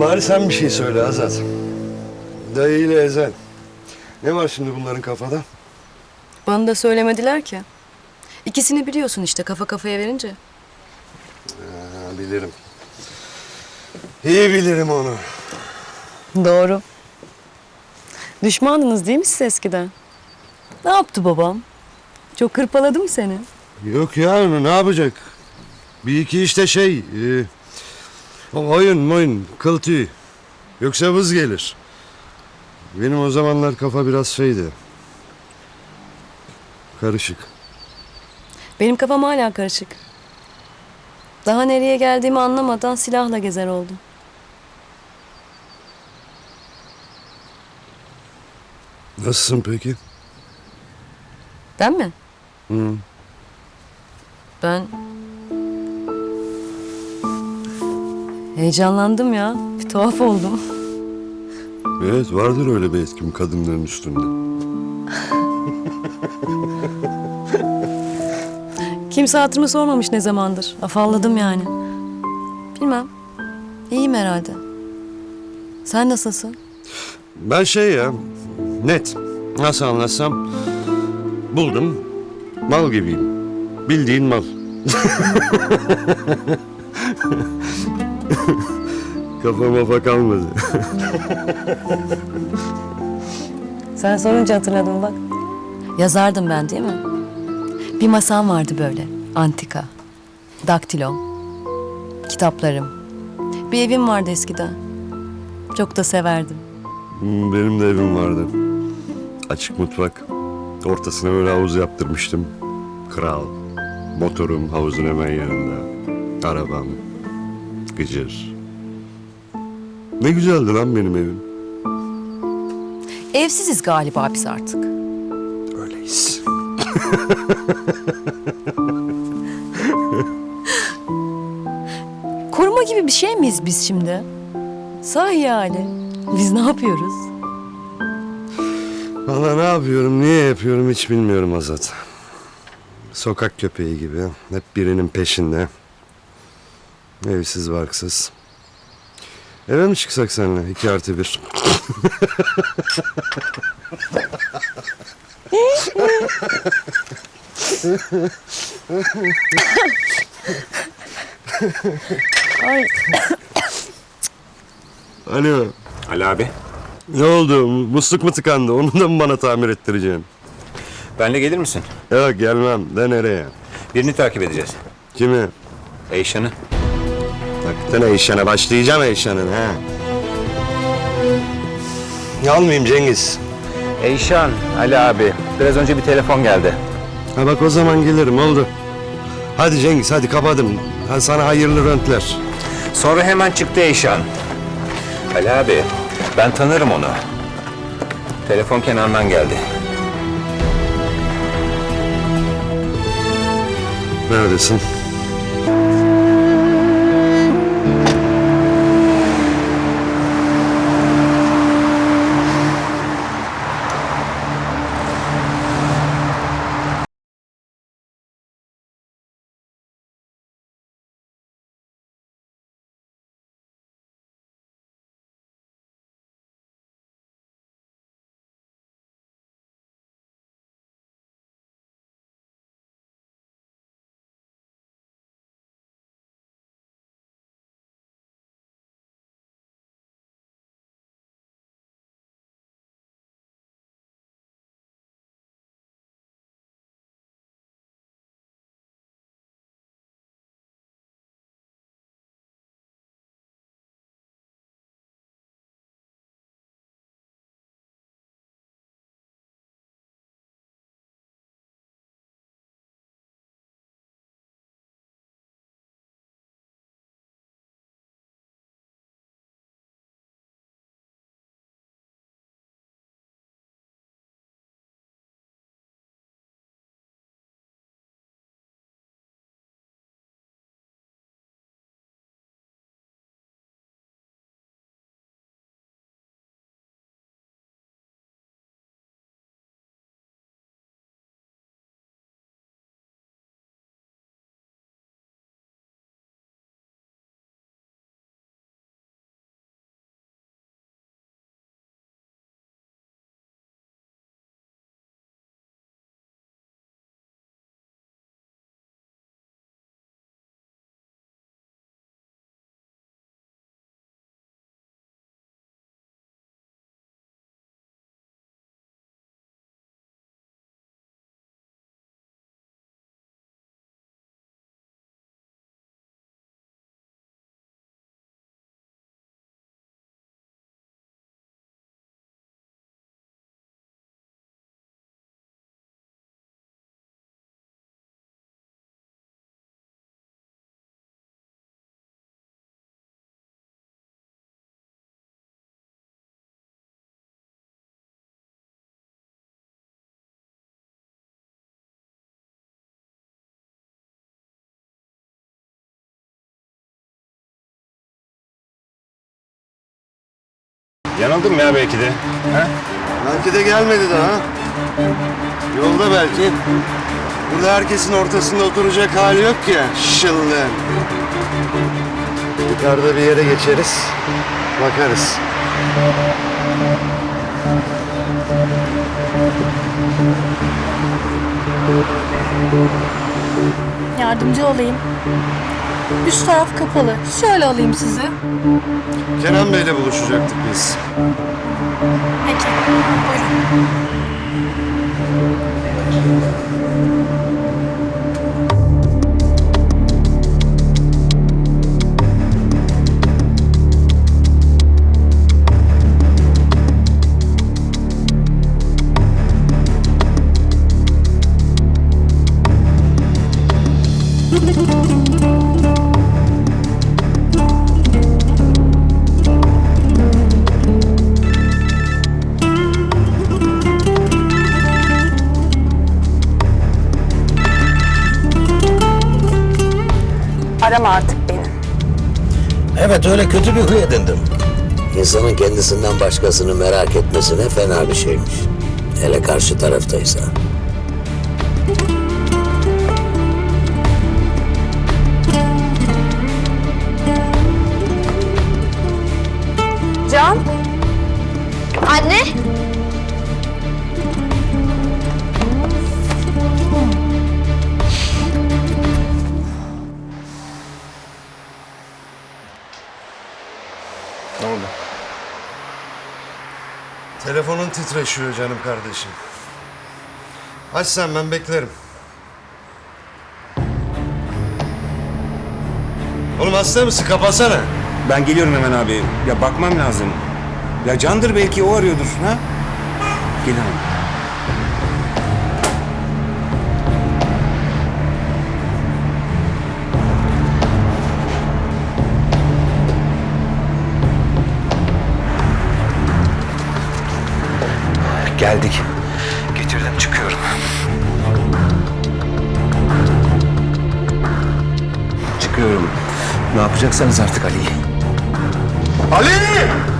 Bari sen bir şey söyle Azat. Dayı ile Ezel. Ne var şimdi bunların kafada? Bana da söylemediler ki. İkisini biliyorsun işte kafa kafaya verince. Ha, bilirim. İyi bilirim onu. Doğru. Düşmandınız değil mi siz eskiden? Ne yaptı babam? Çok hırpaladı mı seni? Yok ya ne yapacak? Bir iki işte şey... E, o oyun oyun kıl tüy. Yoksa vız gelir. Benim o zamanlar kafa biraz şeydi. Karışık. Benim kafam hala karışık. Daha nereye geldiğimi anlamadan silahla gezer oldum. Nasılsın peki? Ben mi? Hı. Ben... Heyecanlandım ya. Bir tuhaf oldum. Evet vardır öyle bir etkim kadınların üstünde. Kimse hatırımı sormamış ne zamandır. Afalladım yani. Bilmem. İyiyim herhalde. Sen nasılsın? Ben şey ya net nasıl anlatsam buldum mal gibiyim. Bildiğin mal. Kafa mafa kalmadı. Sen sorunca hatırladım bak. Yazardım ben değil mi? Bir masam vardı böyle. Antika. Daktilo. Kitaplarım. Bir evim vardı eskiden. Çok da severdim. Hmm, Benim de evim vardı. Açık mutfak. Ortasına böyle havuz yaptırmıştım. Kral. Motorum havuzun hemen yanında. Arabam. Gıcır. Ne güzeldi lan benim evim. Evsiziz galiba biz artık. Öyleyiz. Koruma gibi bir şey miyiz biz şimdi? Sahi yani. Biz ne yapıyoruz? Valla ne yapıyorum, niye yapıyorum hiç bilmiyorum Azat. Sokak köpeği gibi. Hep birinin peşinde. Evsiz barksız. Eve mi çıksak seninle? İki artı bir. Ay Alo. Ali abi. Ne oldu? Musluk mu tıkandı? Onu da mı bana tamir ettireceksin? Benle gelir misin? Yok gelmem. De nereye? Birini takip edeceğiz. Kimi? Eyşan'ı. Taktın Eyşan'a. Başlayacağım Eyşan'ın ha. Almayayım Cengiz. Eyşan, Ali abi. Biraz önce bir telefon geldi. Ha bak o zaman gelirim oldu. Hadi Cengiz hadi kapadım. Hadi sana hayırlı röntler. Sonra hemen çıktı Eyşan. Ali abi, ben tanırım onu. Telefon Kenan'dan geldi. Neredesin? Yanıldım ya belki de. Ha? Belki de gelmedi daha. Yolda belki. Burada herkesin ortasında oturacak hali yok ya. Şıllı. Yukarıda bir yere geçeriz. Bakarız. Yardımcı olayım. Üst taraf kapalı. Şöyle alayım sizi. Kenan Bey'le buluşacaktık biz. Peki. Buyurun. Arama artık beni. Evet öyle kötü bir huy edindim. İnsanın kendisinden başkasını merak etmesine fena bir şeymiş. Hele karşı taraftaysa. Can. Anne. Telefonun titreşiyor canım kardeşim. Aç sen ben beklerim. Oğlum hasta mısın? Kapatsana. Ben geliyorum hemen abi. Ya bakmam lazım. Ya Candır belki o arıyordur. Ha? Gel hemen. Çıkıyorum. Ne yapacaksanız artık Ali. Ali!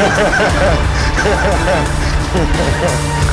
ハハハハ